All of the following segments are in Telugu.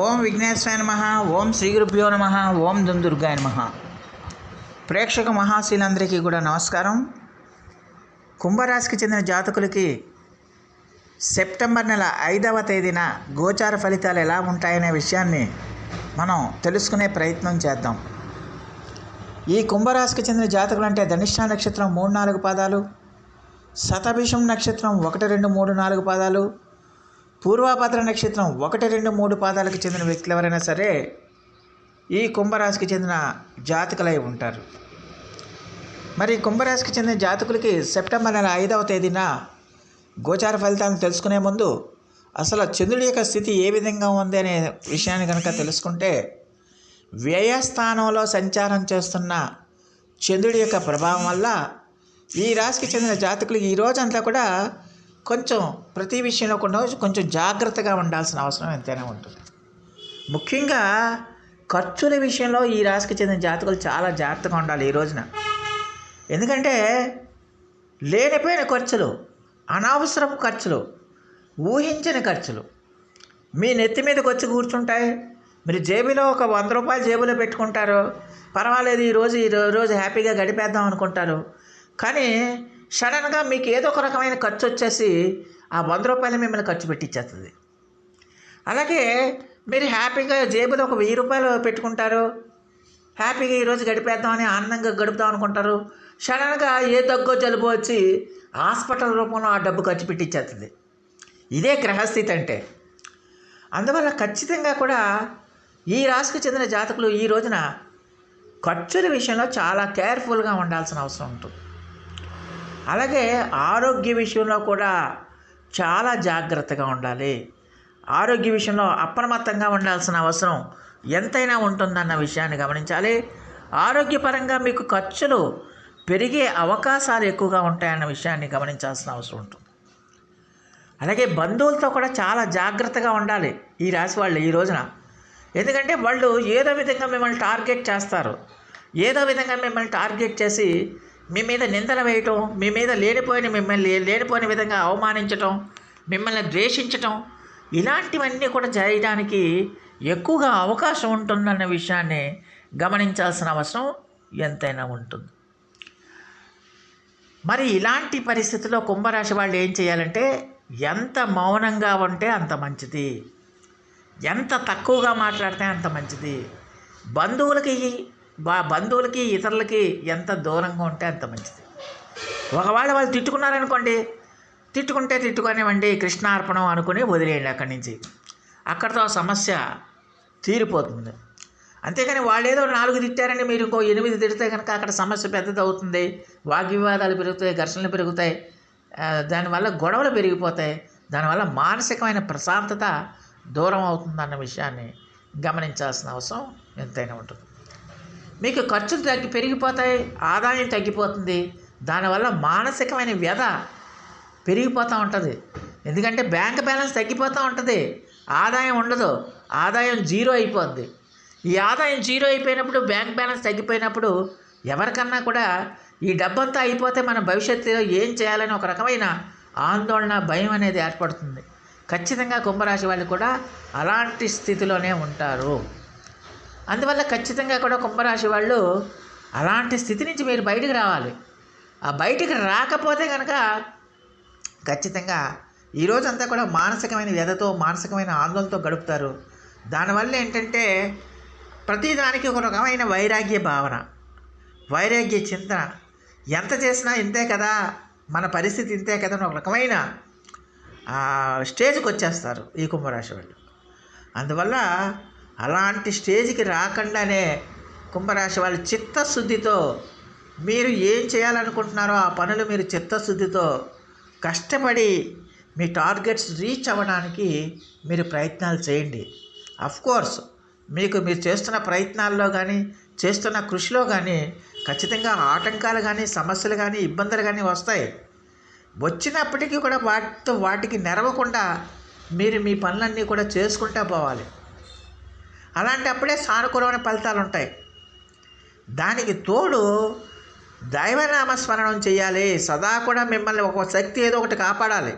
ఓం విఘ్నేశ్వరాయ నమ ఓం శ్రీ గురుభ్యో నమ ఓం దుందుర్గాయ నమ. ప్రేక్షక మహాశీలందరికీ కూడా నమస్కారం. కుంభరాశికి చెందిన జాతకులకి సెప్టెంబర్ నెల ఐదవ తేదీన గోచార ఫలితాలు ఎలా ఉంటాయనే విషయాన్ని మనం తెలుసుకునే ప్రయత్నం చేద్దాం. ఈ కుంభరాశికి చెందిన జాతకులు అంటే ధనిష్ట నక్షత్రం మూడు నాలుగు పాదాలు శతభిషం నక్షత్రం ఒకటి రెండు మూడు నాలుగు పాదాలు పూర్వాభద్ర నక్షత్రం ఒకటి రెండు మూడు పాదాలకు చెందిన వ్యక్తులు ఎవరైనా సరే ఈ కుంభరాశికి చెందిన జాతకులై ఉంటారు. మరి కుంభరాశికి చెందిన జాతకులకి సెప్టెంబర్ నెల ఐదవ తేదీన గోచార ఫలితాలను తెలుసుకునే ముందు అసలు చంద్రుడి యొక్క స్థితి ఏ విధంగా ఉంది అనే విషయాన్ని కనుక తెలుసుకుంటే వ్యయస్థానంలో సంచారం చేస్తున్న చంద్రుడి యొక్క ప్రభావం వల్ల ఈ రాశికి చెందిన జాతకులు ఈ రోజంతా కూడా కొంచెం ప్రతి విషయంలో కూడా కొంచెం జాగ్రత్తగా ఉండాల్సిన అవసరం ఎంతైనా ఉంటుంది. ముఖ్యంగా ఖర్చుల విషయంలో ఈ రాశికి చెందిన జాతకులు చాలా జాగ్రత్తగా ఉండాలి ఈ రోజున. ఎందుకంటే లేనిపోయిన ఖర్చులు అనవసరపు ఖర్చులు ఊహించని ఖర్చులు మీ నెత్తి మీదకి వచ్చి కూర్చుంటాయి. మీరు జేబులో ఒక వంద రూపాయలు జేబులో పెట్టుకుంటారు. పర్వాలేదు ఈరోజు ఈ రోజు హ్యాపీగా గడిపేద్దాం అనుకుంటారు. కానీ సడన్గా మీకు ఏదో ఒక రకమైన ఖర్చు వచ్చేసి ఆ వంద రూపాయలు మిమ్మల్ని ఖర్చు పెట్టించేస్తుంది అలాగే మీరు హ్యాపీగా జేబులో ఒక వెయ్యి రూపాయలు పెట్టుకుంటారు. హ్యాపీగా ఈరోజు గడిపేద్దామని ఆనందంగా గడుపుదాం అనుకుంటారు. సడన్గా ఏ దగ్గో జలుబు వచ్చి హాస్పిటల్ రూపంలో ఆ డబ్బు ఖర్చు పెట్టించేస్తుంది ఇదే గ్రహస్థితి అంటే. అందువల్ల ఖచ్చితంగా కూడా ఈ రాశికి చెందిన జాతకులు ఈ రోజున ఖర్చుల విషయంలో చాలా కేర్ఫుల్గా ఉండాల్సిన అవసరం ఉంటుంది. అలాగే ఆరోగ్య విషయంలో కూడా చాలా జాగ్రత్తగా ఉండాలి. ఆరోగ్య విషయంలో అప్రమత్తంగా ఉండాల్సిన అవసరం ఎంతైనా ఉంటుందన్న విషయాన్ని గమనించాలి. ఆరోగ్యపరంగా మీకు ఖర్చులు పెరిగే అవకాశాలు ఎక్కువగా ఉంటాయన్న విషయాన్ని గమనించాల్సిన అవసరం ఉంటుంది. అలాగే బంధువులతో కూడా చాలా జాగ్రత్తగా ఉండాలి ఈ రాశి వాళ్ళు ఈ రోజున. ఎందుకంటే వాళ్ళు ఏదో విధంగా మిమ్మల్ని టార్గెట్ చేస్తారు. ఏదో విధంగా మిమ్మల్ని టార్గెట్ చేసి మీ మీద నిందలు వేయటం మీ మీద లేనిపోయిన మిమ్మల్ని లేనిపోయిన విధంగా అవమానించటం మిమ్మల్ని ద్వేషించటం ఇలాంటివన్నీ కూడా చేయడానికి ఎక్కువగా అవకాశం ఉంటుందన్న విషయాన్ని గమనించాల్సిన అవసరం ఎంతైనా ఉంటుంది. మరి ఇలాంటి పరిస్థితిలో కుంభరాశి వాళ్ళు ఏం చేయాలంటే ఎంత మౌనంగా ఉంటే అంత మంచిది. ఎంత తక్కువగా మాట్లాడితే అంత మంచిది. బంధువులకి మా బంధువులకి ఇతరులకి ఎంత దూరంగా ఉంటే అంత మంచిది. ఒకవేళ వాళ్ళు తిట్టుకున్నారనుకోండి తిట్టుకుంటే తిట్టుకునివ్వండి కృష్ణార్పణం అనుకుని వదిలేయండి అక్కడి నుంచి. అక్కడితో సమస్య తీరిపోతుంది. అంతేకాని వాళ్ళు ఏదో నాలుగు తిట్టారని మీరు ఇంకో ఎనిమిది తిడితే కనుక అక్కడ సమస్య పెద్దది అవుతుంది వాగ్వివాదాలు పెరుగుతాయి ఘర్షణలు పెరుగుతాయి. దానివల్ల గొడవలు పెరిగిపోతాయి. దానివల్ల మానసికమైన ప్రశాంతత దూరం అవుతుందన్న విషయాన్ని గమనించాల్సిన అవసరం ఎంతైనా ఉంటుంది. మీకు ఖర్చులు తగ్గి పెరిగిపోతాయి ఆదాయం తగ్గిపోతుంది. దానివల్ల మానసికమైన వ్యధ పెరిగిపోతూ ఉంటుంది. ఎందుకంటే బ్యాంక్ బ్యాలెన్స్ తగ్గిపోతూ ఉంటుంది. ఆదాయం ఉండదు. ఆదాయం జీరో అయిపోద్ది. ఈ ఆదాయం జీరో అయిపోయినప్పుడు బ్యాంక్ బ్యాలెన్స్ తగ్గిపోయినప్పుడు ఎవరికన్నా కూడా ఈ డబ్బంతా అయిపోతే మన భవిష్యత్తులో ఏం చేయాలని ఒక రకమైన ఆందోళన భయం అనేది ఏర్పడుతుంది. ఖచ్చితంగా కుంభరాశి వాళ్ళు కూడా అలాంటి స్థితిలోనే ఉంటారు. అందువల్ల ఖచ్చితంగా కూడా కుంభరాశి వాళ్ళు అలాంటి స్థితి నుంచి మీరు బయటికి రావాలి. ఆ బయటికి రాకపోతే కనుక ఖచ్చితంగా ఈ రోజంతా కూడా మానసికమైన వ్యధతో మానసికమైన ఆందోళనతో గడుపుతారు. దానివల్ల ఏంటంటే ప్రతిదానికి ఒక రకమైన వైరాగ్య భావన వైరాగ్య చింతన. ఎంత చేసినా ఇంతే కదా మన పరిస్థితి ఇంతే కదా అని ఒక రకమైన స్టేజ్కి వచ్చేస్తారు ఈ కుంభరాశి వాళ్ళు. అందువల్ల అలాంటి స్టేజ్కి రాకుండానే కుంభరాశి వాళ్ళు చిత్తశుద్ధితో మీరు ఏం చేయాలనుకుంటున్నారో ఆ పనులు మీరు చిత్తశుద్ధితో కష్టపడి మీ టార్గెట్స్ రీచ్ అవ్వడానికి మీరు ప్రయత్నాలు చేయండి. కోర్స్ మీకు మీరు చేస్తున్న ప్రయత్నాల్లో కానీ చేస్తున్న కృషిలో కానీ ఖచ్చితంగా ఆటంకాలు కానీ సమస్యలు కానీ ఇబ్బందులు కానీ వస్తాయి. వచ్చినప్పటికీ కూడా వాటితో వాటికి నెరవకుండా మీరు మీ పనులన్నీ కూడా చేసుకుంటూ పోవాలి. అలాంటప్పుడే సానుకూలమైన ఫలితాలు ఉంటాయి దానికి తోడు దైవనామస్మరణం చేయాలి. సదా కూడా మిమ్మల్ని ఒక శక్తి ఏదో ఒకటి కాపాడాలి.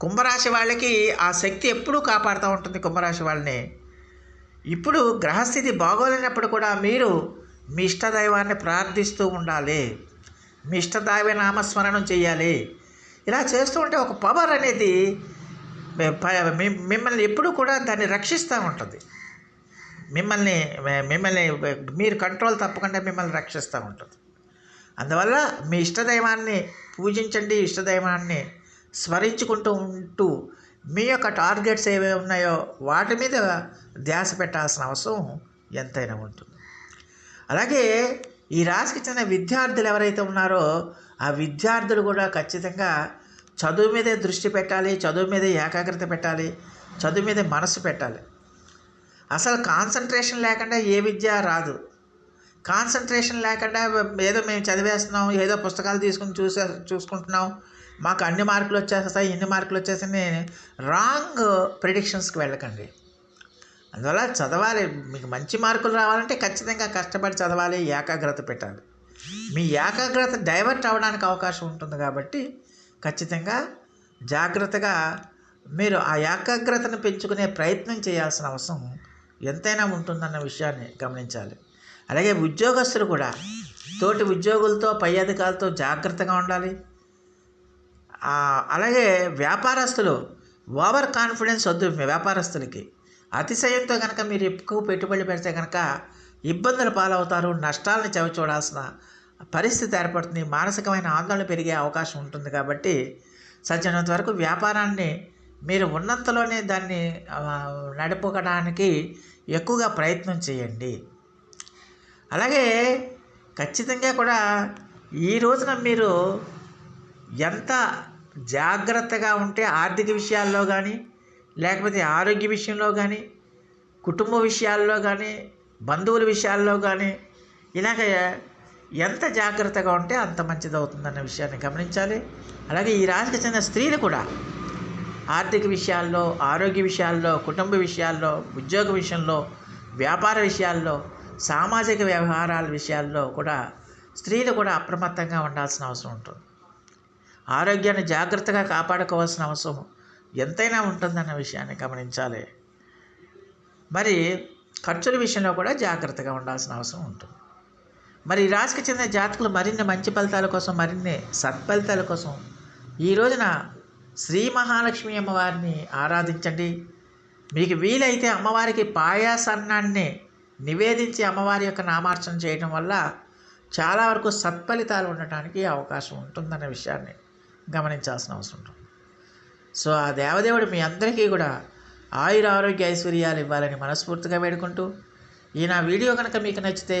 కుంభరాశి వాళ్ళకి ఆ శక్తి ఎప్పుడూ కాపాడుతూ ఉంటుంది కుంభరాశి వాళ్ళని. ఇప్పుడు గ్రహస్థితి బాగోలేనప్పుడు కూడా మీరు మీ ఇష్టదైవాన్ని ప్రార్థిస్తూ ఉండాలి. మీ ఇష్టదైవ నామస్మరణం చేయాలి. ఇలా చేస్తూ ఉంటే ఒక పవర్ అనేది మిమ్మల్ని ఎప్పుడూ కూడా దాన్ని రక్షిస్తూ ఉంటుంది. మిమ్మల్ని మిమ్మల్ని మీరు కంట్రోల్ తప్పకుండా మిమ్మల్ని రక్షిస్తూ ఉంటుంది. అందువల్ల మీ ఇష్టదైవాన్ని పూజించండి ఇష్టదైవాన్ని స్మరించుకుంటూ ఉంటూ మీ యొక్క టార్గెట్స్ ఏవే ఉన్నాయో వాటి మీద ధ్యాస పెట్టాల్సిన అవసరం ఎంతైనా ఉంటుంది. అలాగే ఈ రాశికి చెందిన విద్యార్థులు ఎవరైతే ఉన్నారో ఆ విద్యార్థులు కూడా ఖచ్చితంగా చదువు మీదే దృష్టి పెట్టాలి చదువు మీదే ఏకాగ్రత పెట్టాలి చదువు మీదే మనసు పెట్టాలి. అసలు కాన్సన్ట్రేషన్ లేకుండా ఏ విద్య రాదు. కాన్సన్ట్రేషన్ లేకుండా ఏదో మేము చదివేస్తున్నాం ఏదో పుస్తకాలు తీసుకుని చూసే చూసుకుంటున్నాం మాకు అన్ని మార్కులు వచ్చేస్తాయి ఇన్ని మార్కులు వచ్చేసి రాంగ్ ప్రిడిక్షన్స్కి వెళ్ళకండి. అందువల్ల చదవాలి మీకు మంచి మార్కులు రావాలంటే ఖచ్చితంగా కష్టపడి చదవాలి ఏకాగ్రత పెట్టాలి. మీ ఏకాగ్రత డైవర్ట్ అవ్వడానికి అవకాశం ఉంటుంది కాబట్టి ఖచ్చితంగా జాగ్రత్తగా మీరు ఆ ఏకాగ్రతను పెంచుకునే ప్రయత్నం చేయాల్సిన అవసరం ఎంతైనా ఉంటుందన్న విషయాన్ని గమనించాలి. అలాగే ఉద్యోగస్తులు కూడా తోటి ఉద్యోగులతో పై అధికారులతో జాగ్రత్తగా ఉండాలి. అలాగే వ్యాపారస్తులు ఓవర్ కాన్ఫిడెన్స్ వద్దు మీ వ్యాపారస్తులకి. అతిశయంతో కనుక మీరు ఎక్కువ పెట్టుబడి పెడితే కనుక ఇబ్బందులు పాలవుతారు నష్టాలను చవి చూడాల్సిన పరిస్థితి ఏర్పడుతుంది. మానసికమైన ఆందోళన పెరిగే అవకాశం ఉంటుంది కాబట్టి సజ్జనంత వరకు వ్యాపారాన్ని మీరు ఉన్నంతలోనే దాన్ని నడుపుకోవడానికి ఎక్కువగా ప్రయత్నం చేయండి. అలాగే ఖచ్చితంగా కూడా ఈ రోజున మీరు ఎంత జాగ్రత్తగా ఉంటే ఆర్థిక విషయాల్లో కానీ లేకపోతే ఆరోగ్య విషయంలో కానీ కుటుంబ విషయాల్లో కానీ బంధువుల విషయాల్లో కానీ ఇలాగ ఎంత జాగ్రత్తగా ఉంటే అంత మంచిది అవుతుందన్న విషయాన్ని గమనించాలి. అలాగే ఈ రాశికి చెందిన స్త్రీలు కూడా ఆర్థిక విషయాల్లో ఆరోగ్య విషయాల్లో కుటుంబ విషయాల్లో ఉద్యోగ విషయంలో వ్యాపార విషయాల్లో సామాజిక వ్యవహారాల విషయాల్లో కూడా స్త్రీలు కూడా అప్రమత్తంగా ఉండాల్సిన అవసరం ఉంటుంది. ఆరోగ్యాన్ని జాగ్రత్తగా కాపాడుకోవాల్సిన అవసరం ఎంతైనా ఉంటుందన్న విషయాన్ని గమనించాలి. మరి ఖర్చుల విషయంలో కూడా జాగ్రత్తగా ఉండాల్సిన అవసరం ఉంటుంది. మరి రాశికి చెందిన జాతకులు మరిన్ని మంచి ఫలితాల కోసం మరిన్ని సత్ఫలితాల కోసం ఈ రోజున శ్రీ మహాలక్ష్మి అమ్మవారిని ఆరాధించండి. మీకు వీలైతే అమ్మవారికి పాయాసన్నాన్ని నివేదించి అమ్మవారి యొక్క నామార్చన చేయడం వల్ల చాలా వరకు సత్ఫలితాలు ఉండటానికి అవకాశం ఉంటుందన్న విషయాన్ని గమనించాల్సిన అవసరం ఉంటుంది. సో ఆ దేవదేవుడు మీ అందరికీ కూడా ఆయుర ఆరోగ్య ఐశ్వర్యాలు ఇవ్వాలని మనస్ఫూర్తిగా వేడుకుంటూ ఈ నా వీడియో కనుక మీకు నచ్చితే